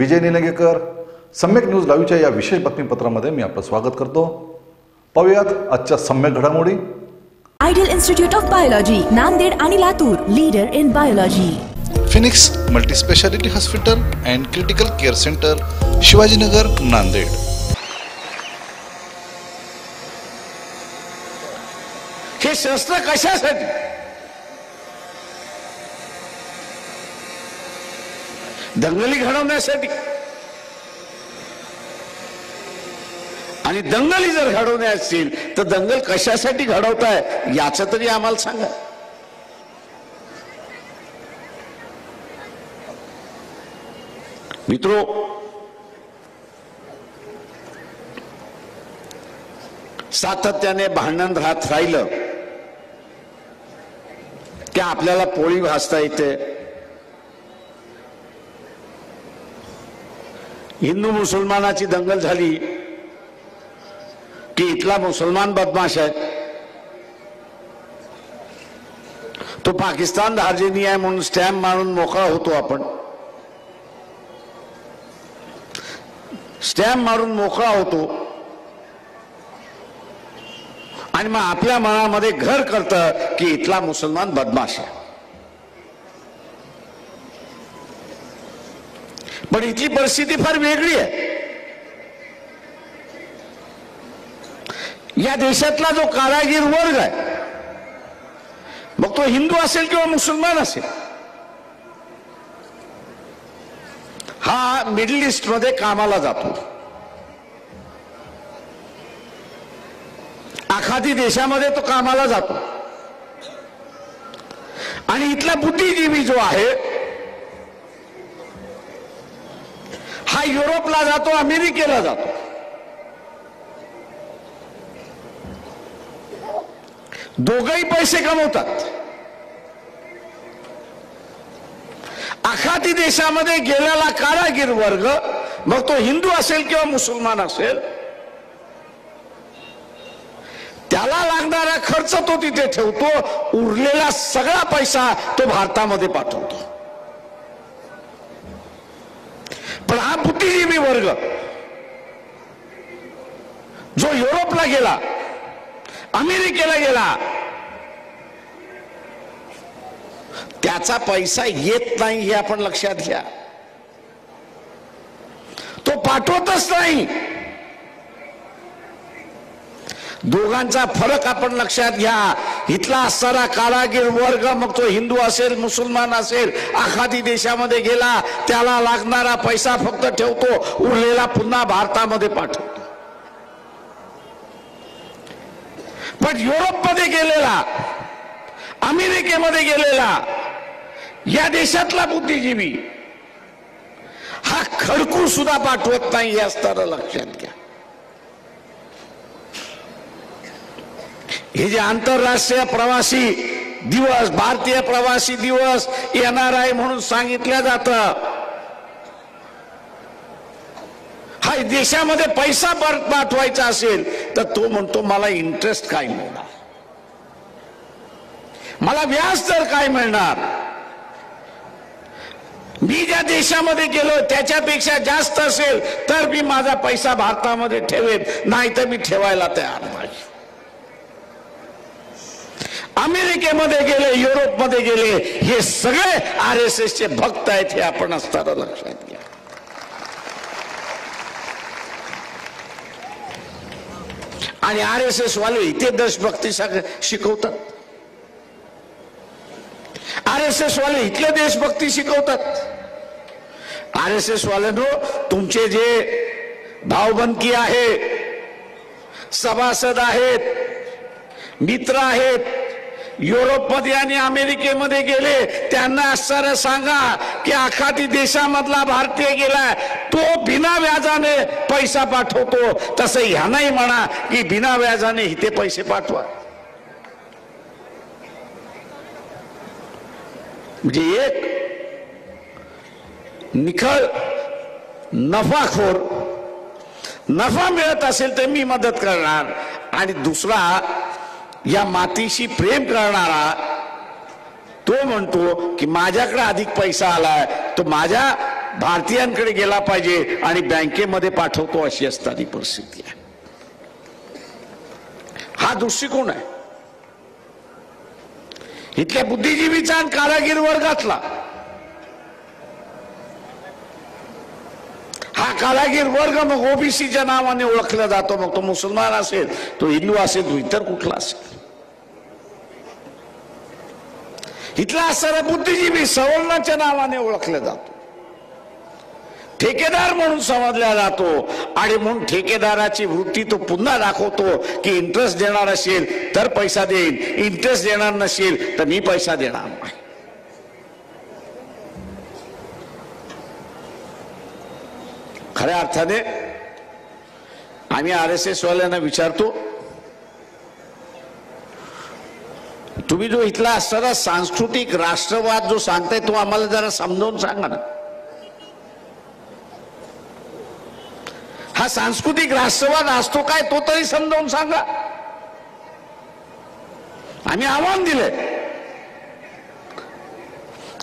विजय निलंगेकर सम्यक न्यूज लाईव्हच्या या विशेष बातमीपत्रामध्ये मी आपलं स्वागत करतो. पाहूयात आजच्या सम्यक घडामोडी. Ideal institute of biology Nanded आणि Latur leader in biology. Phoenix multispeciality hospital and critical care centre Shivajinagar Nanded. हे शस्त्र कशासाठी? दंगली घडवण्यासाठी. आणि दंगली जर घडवणे असतील तर दंगल कशासाठी घडवताय याचं तरी आम्हाला सांगा. मित्रो सातत्याने भांडण राहत राहिलं. की आपल्याला पोळी भासता येते. हिंदू मुसलमानाची दंगल झाली की इथला मुसलमान बदमाश आहे. तो पाकिस्तान धार्जिनी आहे म्हणून स्टॅम्प मारून मोकळा होतो आपण. स्टॅम्प मारून मोकळा होतो. आणि मग आपल्या मनामध्ये घर करतं की इथला मुसलमान बदमाश आहे. पण इथली परिस्थिती फार वेगळी आहे. या देशातला जो कारागीर वर्ग आहे मग तो हिंदू असेल किंवा मुसलमान असेल हा मिडल ईस्टमध्ये कामाला जातो. आखाती देशामध्ये तो कामाला जातो. आणि इथला बुद्धिजीवी जो आहे हा युरोपला जातो अमेरिकेला जातो. दोघही पैसे कमवतात. आखाती देशामध्ये गेलेला कारागीर वर्ग मग तो हिंदू असेल किंवा मुसलमान असेल त्याला लागणारा खर्च तो तिथे ठेवतो उरलेला सगळा पैसा तो भारतामध्ये पाठवतो पण हा बुद्धिजीवी वर्ग. जो युरोपला गेला अमेरिकेला गेला त्याचा पैसा येत नाही हे आपण लक्षात घ्या. तो पाठवतच नाही. दोघांचा फरक आपण लक्षात घ्या. इथला असणारा कारागीर वर्ग मग तो हिंदू असेल मुसलमान असेल आखादी देशामध्ये गेला त्याला लागणारा पैसा फक्त ठेवतो उरलेला पुन्हा भारतामध्ये पाठवतो. पण युरोपमध्ये गेलेला अमेरिकेमध्ये गेलेला या देशातला बुद्धिजीवी हा खडकू सुद्धा पाठवत नाही या स्तर लक्षात घ्या. हे जे आंतरराष्ट्रीय प्रवासी दिवस भारतीय प्रवासी दिवस येणार आहे म्हणून सांगितलं जात. हा देशामध्ये पैसा पाठवायचा असेल तर तो म्हणतो मला इंटरेस्ट काय मिळणार? मला व्याज दर काय मिळणार? मी ज्या देशामध्ये गेलो त्याच्यापेक्षा जास्त असेल तर मी माझा पैसा भारतामध्ये ठेवेन नाही तर मी ठेवायला तयार नाही अमेरिकेमध्ये गेले युरोपमध्ये गेले हे सगळे आर एस एसचे भक्त आहेत हे आपण असताना लक्षात घ्या. आणि आर एस एस वाले इथे देशभक्ती शिकवतात. आर एस एस वाले इथले देशभक्ती शिकवतात. आर एस एस वाल्यानो तुमचे जे भावबंदकी आहे सभासद आहेत मित्र आहेत युरोपमध्ये आणि अमेरिकेमध्ये गेले त्यांना आश्चर्य सांगा की आखाती देशामधला भारतीय गेलाय तो बिना व्याजाने पैसा पाठवतो. तसं ह्यानाही म्हणा की बिना व्याजाने इथे पैसे पाठवा. म्हणजे एक निखळ नफाखोर नफा मिळत असेल तर मी मदत करणार. आणि दुसरा या मातीशी प्रेम करणारा तो म्हणतो की माझ्याकडे अधिक पैसा आलाय तो माझ्या भारतीयांकडे गेला पाहिजे आणि बँकेमध्ये पाठवतो अशी असताना परिस्थिती आहे. हा दृष्टिकोन आहे. इथल्या बुद्धिजीवीचा आणि कारागीर वर्गातला हा कारागीर वर्ग मग ओबीसीच्या नावाने ओळखला जातो मग तो मुसलमान असेल तो हिंदू असेल तो इतर कुठला असेल इथला असणारा बुद्धिजीवी सवर्णाच्या नावाने ओळखला जातो ठेकेदार म्हणून समजला जातो. आणि म्हणून ठेकेदाराची वृत्ती तो पुन्हा दाखवतो की इंटरेस्ट देणार असेल तर पैसा देईन. इंटरेस्ट देणार नसेल तर मी पैसा देणार नाही. खऱ्या अर्थाने आम्ही आर एस एस वाल्यांना विचारतो तुम्ही जो इथला असणारा सांस्कृतिक राष्ट्रवाद जो सांगताय तो आम्हाला जरा समजावून सांगा ना. हा सांस्कृतिक राष्ट्रवाद असतो काय तो तरी समजावून सांगा. आम्ही आव्हान दिलंय.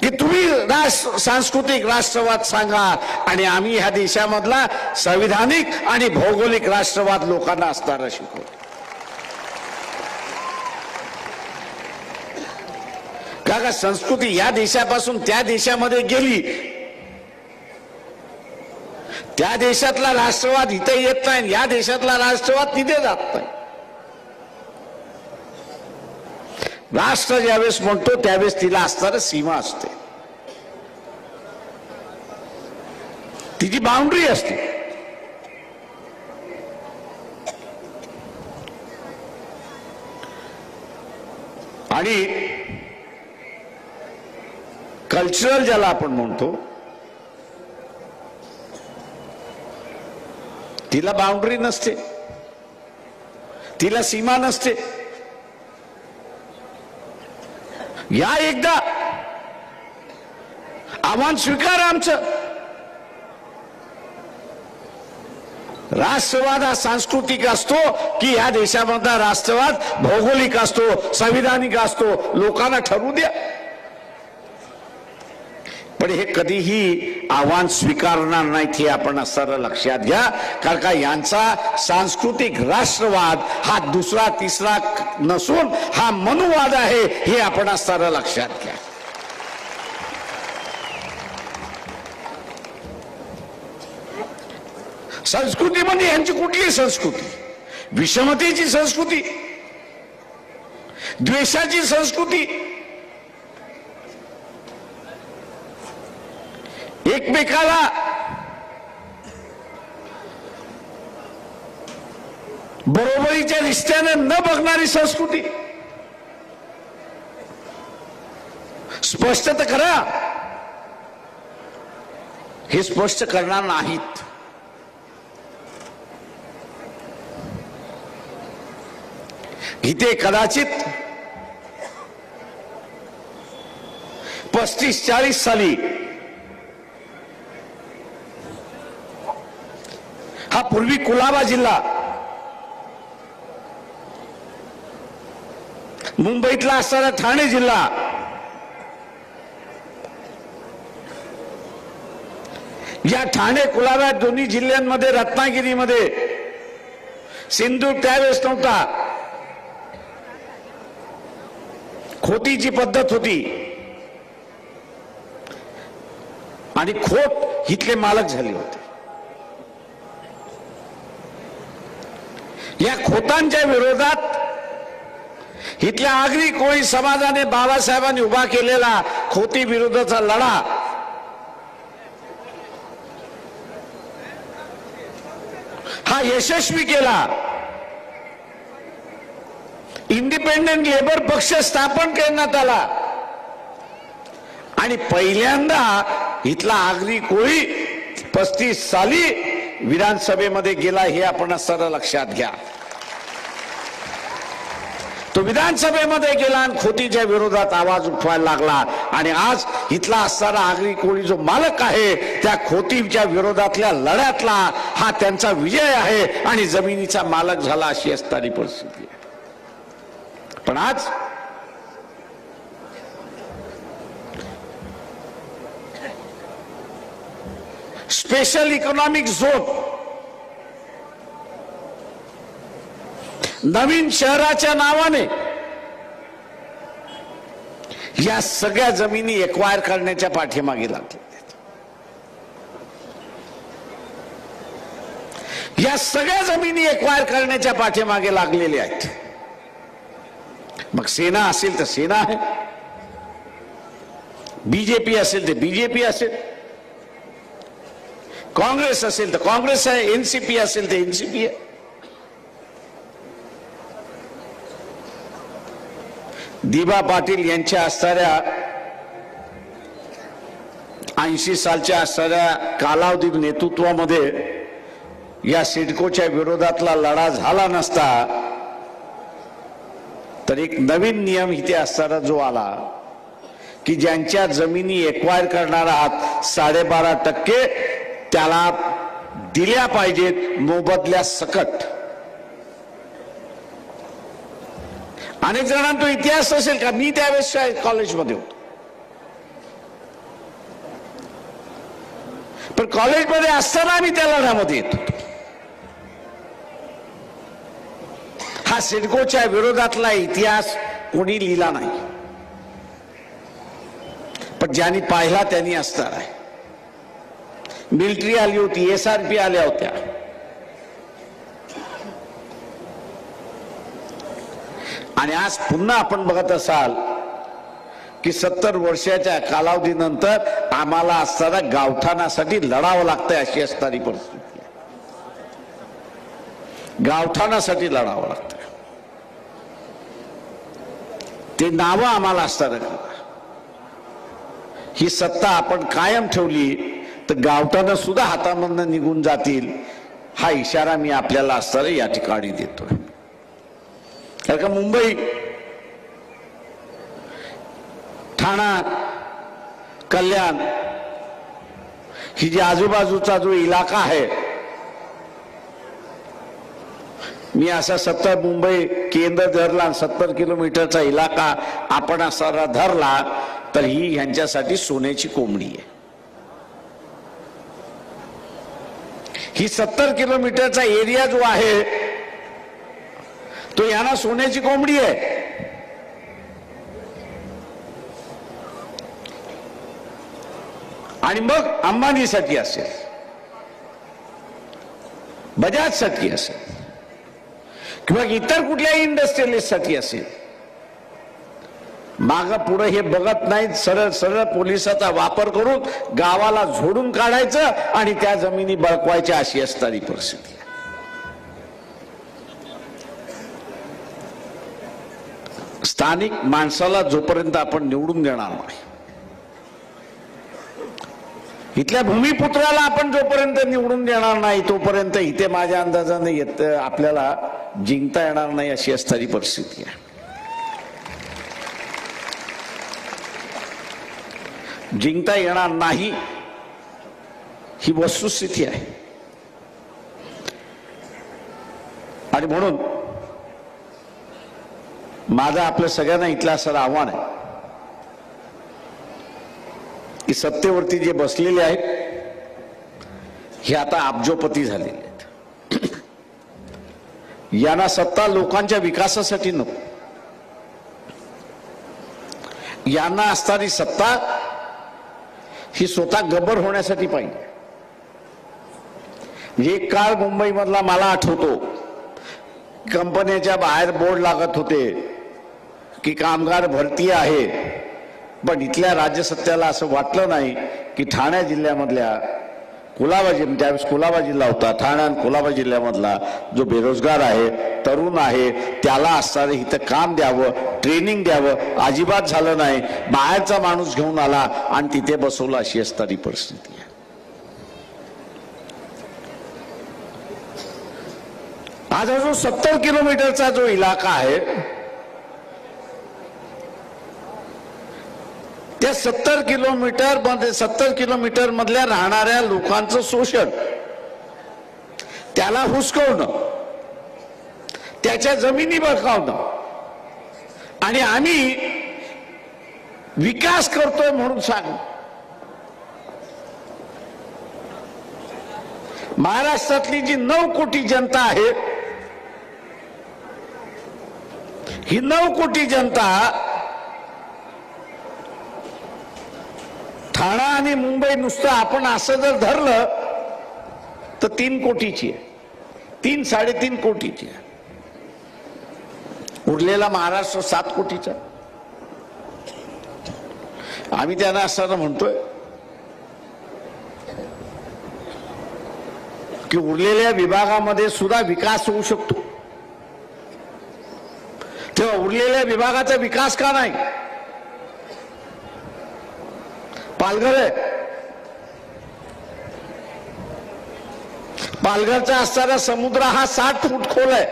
की तुम्ही राष्ट्र सांस्कृतिक राष्ट्रवाद सांगा आणि आम्ही ह्या देशामधला संविधानिक आणि भौगोलिक राष्ट्रवाद लोकांना असताना शिकवू. का का संस्कृती या देशापासून त्या देशामध्ये गेली. त्या देशातला राष्ट्रवाद इथे येत नाही या देशातला राष्ट्रवाद तिथे जात नाही. राष्ट्र ज्यावेळेस म्हणतो त्यावेळेस तिला असणार सीमा असते. तिची बाउंड्री असते. आणि कल्चरल ज्याला आपण म्हणतो तिला बाउंड्री नसते. तिला सीमा नसते. या एकदा आव्हान स्वीकार आमचं. राष्ट्रवाद हा सांस्कृतिक असतो की या देशामधला राष्ट्रवाद भौगोलिक असतो संविधानिक असतो लोकांना ठरवू द्या. पण हे कधीही आव्हान स्वीकारणार नाहीत हे आपण असणारं लक्षात घ्या. कारण का यांचा सांस्कृतिक राष्ट्रवाद हा दुसरा तिसरा नसून हा मनुवाद आहे हे आपण असणारं लक्षात घ्या. संस्कृती म्हणजे यांची कुठली संस्कृती. विषमतेची संस्कृती द्वेषाची संस्कृती. एकमेकाला बरोबरीच्या रिश्त्याने न बघणारी संस्कृती. स्पष्ट तर करा. हे स्पष्ट करणार नाहीत. भीते कदाचित. पस्तीस चाळीस साली. हा पूर्वी कुलाबा जिल्हा. मुंबईतला असणारा ठाणे जिल्हा. या ठाणे कुलाबा दोन्ही जिल्ह्यांमध्ये रत्नागिरीमध्ये. सिंधू त्यावेळेस नव्हता. खोटीची पद्धत होती. आणि खोट इथले मालक झाले होते. या खोतांच्या विरोधात इथल्या आगरी कोळी समाजाने बाबासाहेबांनी उभा केलेला खोती विरोधाचा लढा हा यशस्वी केला. इंडिपेंडंट लेबर पक्ष स्थापन करण्यात आला. आणि पहिल्यांदा इथला आगरी कोळी पस्तीस साली विधानसभेमध्ये गेला हे आपण सर्व लक्षात घ्या. तो विधानसभेमध्ये गेला आणि खोटीच्या विरोधात आवाज उठवायला लागला. आणि आज इथला असणारा आगरी कोळी जो मालक आहे त्या खोटीच्या विरोधातल्या लढ्यातला हा त्यांचा विजय आहे आणि जमिनीचा मालक झाला अशी असणारी परिस्थिती आहे. पण आज स्पेशल इकॉनॉमिक झोन नवीन शहराच्या नावाने या सगळ्या जमिनी एक्वायर करण्याच्या पाठीमागे लागले या सगळ्या जमिनी एक्वायर करण्याच्या पाठीमागे लागलेल्या आहेत. मग सेना असेल तर सेना आहे बीजेपी असेल तर बीजेपी असेल काँग्रेस असेल तर काँग्रेस आहे एनसीपी असेल तर एनसीपी आहे दिबा पाटील यांच्या असणाऱ्या ऐंशी सालच्या असणाऱ्या कालावधी नेतृत्वामध्ये या सिडकोच्या विरोधातला लढा झाला नसता तर एक नवीन नियम इथे असताना जो आला की ज्यांच्या जमिनी एक्वायर करणार आहात साडेबारा टक्के त्याला दिल्या पाहिजेत मोबदल्या सकट. अनेक जणांना तो इतिहास असेल का? मी त्यावेळेस कॉलेजमध्ये होतो. पण कॉलेजमध्ये असताना आम्ही त्या लढ्यामध्ये येतो. हा सिडकोच्या विरोधातला इतिहास कोणी लिहिला नाही. पण ज्यांनी पाहिला त्यांनी असणार आहे. मिलिटरी आली होती एस आर पी आल्या होत्या. आणि आज पुन्हा आपण बघत असाल की सत्तर वर्षाच्या कालावधीनंतर आम्हाला असताना गावठाणासाठी लढावं लागतंय अशी असणारी परिस्थिती गावठाणासाठी लढावं लागतं ते नावं आम्हाला असताना ही सत्ता आपण कायम ठेवली तर गावठाणं सुद्धा हातामधनं निघून जातील हा इशारा मी आपल्याला असताना या ठिकाणी देतोय. कारण का मुंबई ठाणा कल्याण ही जी आजूबाजूचा जो इलाका आहे मी असा सत्तर मुंबई केंद्र धरला सत्तर किलोमीटरचा इलाका आपण असा धरला तर ही ह्यांच्यासाठी सोन्याची कोंबडी आहे. ही सत्तर किलोमीटरचा एरिया जो आहे तो यांना सोन्याची कोंबडी आहे. आणि मग अंबानीसाठी असेल बजाजसाठी असेल. किंवा इतर कुठल्याही इंडस्ट्रियलिस्टसाठी असेल. माग पुढे हे बघत नाहीत सरळ सरळ पोलिसाचा वापर करून गावाला झोडून काढायचं आणि त्या जमिनी बळकवायच्या अशी असणारी परिस्थिती. स्थानिक माणसाला जोपर्यंत आपण निवडून देणार नाही इथल्या भूमिपुत्राला आपण जोपर्यंत निवडून देणार नाही तोपर्यंत इथे माझ्या अंदाजाने येत आपल्याला जिंकता येणार नाही अशी असणारी परिस्थिती आहे. जिंकता येणार नाही ही वस्तुस्थिती आहे. आणि म्हणून माझं आपल्या सगळ्यांना इथलं असं आव्हान आहे. की सत्तेवरती जे बसलेले आहेत हे आता अब्जोपती झालेले यांना सत्ता लोकांच्या विकासासाठी नको. यांना असणारी सत्ता ही स्वतः गब्बर होण्यासाठी पाहिजे. म्हणजे एक काळ मुंबईमधला मला आठवतो. कंपन्याच्या बाहेर बोर्ड लागत होते की कामगार भरती आहे. पण इथल्या राज्यसत्त्याला असं वाटलं नाही की ठाणे जिल्ह्यामधल्या कुलाबाजी त्यावेळेस कुलाबाजी लावता होता ठाणे आणि कुलाबा जिल्ह्यामधला जो बेरोजगार आहे तरुण आहे त्याला असणारे इथं काम द्यावं ट्रेनिंग द्यावं अजिबात झालं नाही. बाहेरचा माणूस घेऊन आला आणि तिथे बसवला अशी असणारी परिस्थिती आहे. आज हा जो सत्तर किलोमीटरचा जो इलाका आहे त्या सत्तर किलोमीटरमध्ये सत्तर किलोमीटर मधल्या राहणाऱ्या लोकांचं शोषण. त्याला हुसकवणं. त्याच्या जमिनी बळकावणं. आणि आम्ही विकास करतोय म्हणून सांग. महाराष्ट्रातली जी नऊ कोटी जनता आहे ही नऊ कोटी जनता ठाणा आणि मुंबई नुसतं आपण असं जर धरलं तर तीन कोटीची आहे. तीन साडेतीन कोटीची आहे. उरलेला महाराष्ट्र सात कोटीचा आम्ही त्यांना असताना म्हणतोय की उरलेल्या विभागामध्ये सुद्धा विकास होऊ शकतो. तेव्हा उरलेल्या विभागाचा विकास का नाही? पालघर आहे. पालघरचा असणारा समुद्र हा साठ फूट खोल आहे.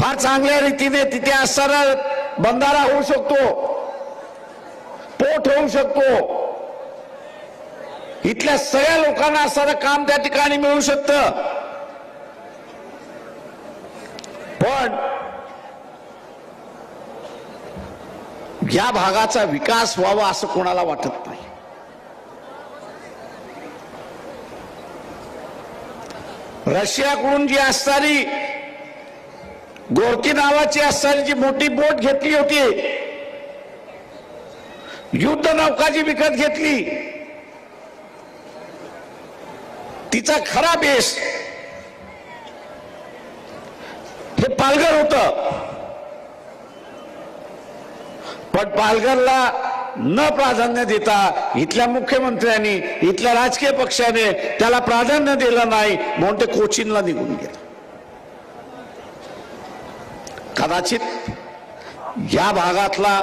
फार चांगल्या रीतीने तिथे असणारा बंधारा होऊ शकतो. पोट होऊ शकतो. इथल्या सगळ्या लोकांना असणारं काम त्या ठिकाणी मिळू शकतं. पण या भागाचा विकास व्हावा असं कोणाला वाटत नाही. रशियाकडून जी असणारी गोरकी नावाची असणारी जी मोठी बोट घेतली होती युद्ध नौका जी विकत घेतली तिचा खरा बेस हे पालघर होत पण पालघरला न प्राधान्य देता इथल्या मुख्यमंत्र्यांनी इथल्या राजकीय पक्षाने त्याला प्राधान्य दिलं नाही म्हणून ते कोचीनला निघून गेलं. कदाचित या भागातला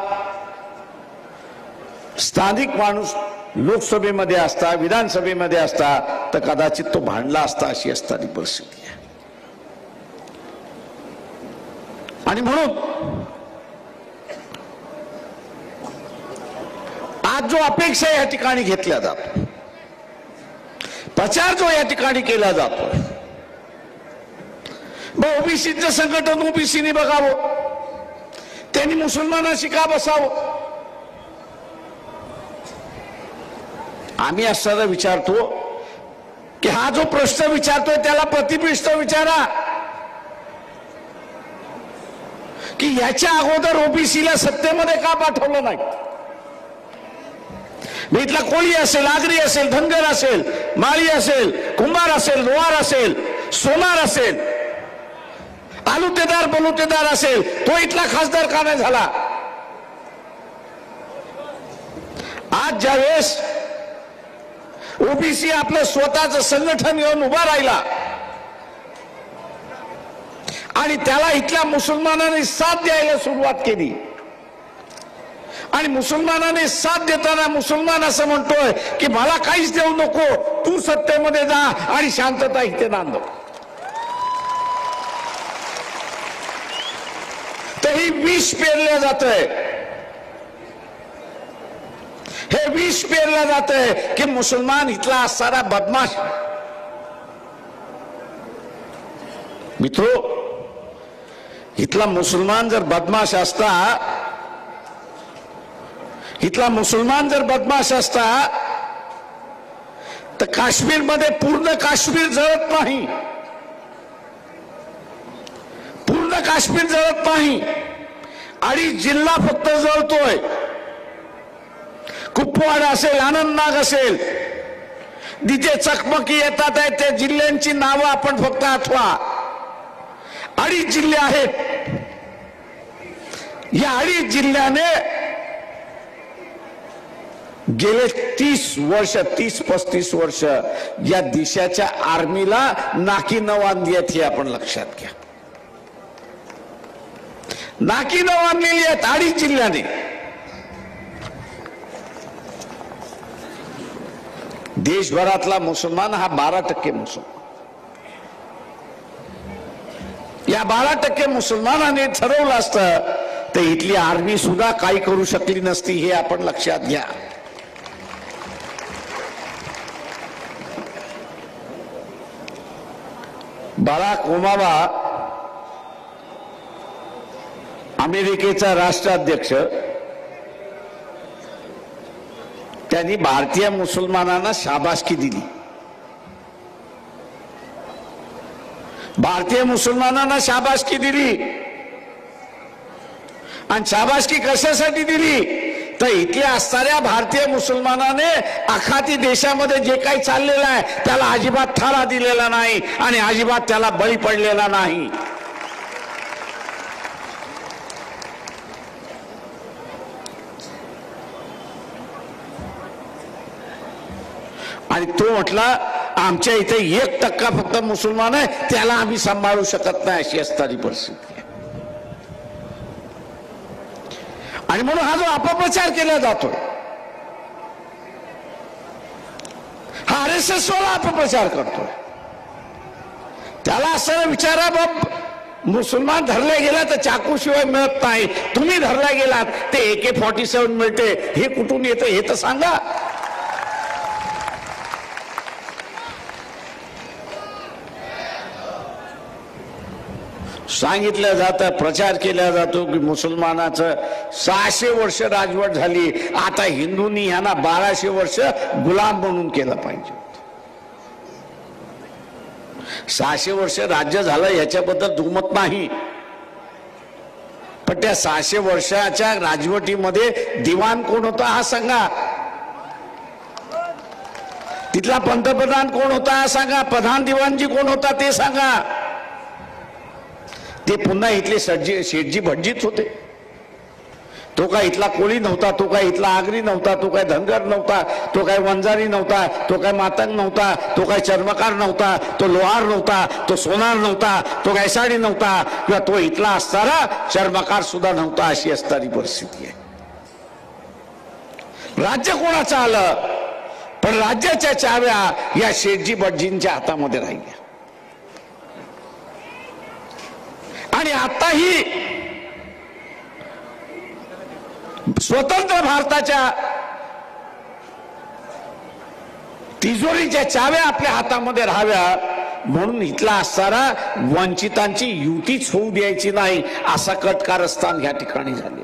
स्थानिक माणूस लोकसभेमध्ये असता विधानसभेमध्ये असता तर कदाचित तो भांडला असता अशी असताना परिस्थिती आहे. आणि म्हणून आज जो अपेक्षा या ठिकाणी घेतल्या जातो प्रचार जो या ठिकाणी केला जातो मग ओबीसीचं संघटन ओबीसीने बघावं त्यांनी मुसलमानाशी का बसावं. आम्ही असताना विचारतो की हा जो प्रश्न विचारतोय त्याला प्रतिपृष्ठ विचारा. की याच्या अगोदर ओबीसीला सत्तेमध्ये का पाठवलं नाही? मी इथला कोळी असेल आगरी असेल धनगर असेल माळी असेल कुंभार असेल लोहार असेल सोनार असेल आलुतेदार बलुतेदार असेल तो इथला खासदार का नाही झाला? आज ज्यावेळेस ओबीसी आपलं स्वतःच संघटन घेऊन उभा राहिला आणि त्याला इथल्या मुसलमानांनी साथ द्यायला सुरुवात केली आणि मुसलमानाने साथ देताना मुसलमान असं म्हणतोय की मला काहीच देऊ नको तू सत्तेमध्ये जा आणि शांतता इथे नांदव. तरी ही विष पेरलं जात हे विष पेरलं जात की मुसलमान इथला असणारा बदमाश. मित्रो इथला मुसलमान जर बदमाश असता इथला मुसलमान जर बदमाश असता तर काश्मीरमध्ये पूर्ण काश्मीर जळत नाही. पूर्ण काश्मीर जळत नाही. आणि जिल्हा फक्त जळतोय. कुपवाडा असेल आनंदनाग असेल जिथे चकमकी येतात आहेत त्या जिल्ह्यांची नावं आपण फक्त आठवा. अडीच जिल्हे आहेत. या अडीच जिल्ह्याने गेले तीस वर्ष तीस पस्तीस वर्ष या देशाच्या आर्मीला नाकी न देत हे आपण लक्षात घ्या. नाकी न बांधलेली आहेत अडीच जिल्ह्याने. देशभरातला मुसलमान हा बारा टक्के मुसलमान. या बारा टक्के मुसलमानाने ठरवलं असतं तर इथली आर्मी सुद्धा काही करू शकली नसती हे आपण लक्षात घ्या. बराक ओमाबा अमेरिकेचा राष्ट्राध्यक्ष त्यांनी भारतीय मुसलमानांना शाबासकी दिली. भारतीय मुसलमानांना शाबासकी दिली. आणि शाबासकी कशासाठी दिली? तर इथल्या असणाऱ्या भारतीय मुसलमानाने आखाती देशामध्ये जे काही चाललेलं आहे त्याला अजिबात थारा दिलेला नाही आणि अजिबात त्याला बळी पडलेला नाही. आणि तो म्हटला आमच्या इथे एक टक्का फक्त मुसलमान आहे त्याला आम्ही सांभाळू शकत नाही अशी असणारी परिस्थिती आहे आणि म्हणून हा जो अपप्रचार केला जातो हा आर एस एस वाला अपप्रचार करतोय. त्याला असं विचारा बाब मुसलमान धरले गेला तर चाकू शिवाय मिळत नाही. तुम्ही धरला गेलात ते ए के फॉर्टी सेवन मिळते. हे कुठून येतं हे तर सांगा. सांगितलं जातं प्रचार केला जातो की मुसलमानाचं सहाशे वर्ष राजवट झाली. आता हिंदूंनी ह्यांना बाराशे वर्ष गुलाम म्हणून केलं पाहिजे. सहाशे वर्ष राज्य झालं याच्याबद्दल दुमत नाही. पण त्या सहाशे वर्षाच्या राजवटीमध्ये दिवाण कोण होता हा सांगा. तिथला पंतप्रधान कोण होता हा सांगा. प्रधान दिवाणजी कोण होता ते सांगा. ते पुन्हा इथले सज्जी शेठजी भटजीच होते. तो काय इथला कोळी नव्हता तो काय इथला आगरी नव्हता तो काय धनगर नव्हता तो काय वंजारी नव्हता तो काय मातंग नव्हता तो काय चर्मकार नव्हता तो लोहार नव्हता तो सोनार नव्हता तो गायसाडी नव्हता किंवा तो इथला असणारा चर्मकार सुद्धा नव्हता अशी असणारी परिस्थिती आहे. राज्य कोणाचं आलं? पण राज्याच्या चाव्या या शेठजी भटजींच्या हातामध्ये राहिल्या. आणि आताही स्वतंत्र भारताच्या तिजोरीच्या चाव्या आपल्या हातामध्ये राहाव्या म्हणून इथला असणारा वंचितांची युतीच होऊ द्यायची नाही असा कट कारस्थान या ठिकाणी झाले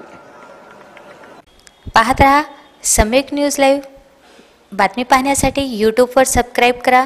पाहत राहा सम्यक न्यूज लाईव्ह. बातमी पाहण्यासाठी यूट्यूबवर सबस्क्राईब करा.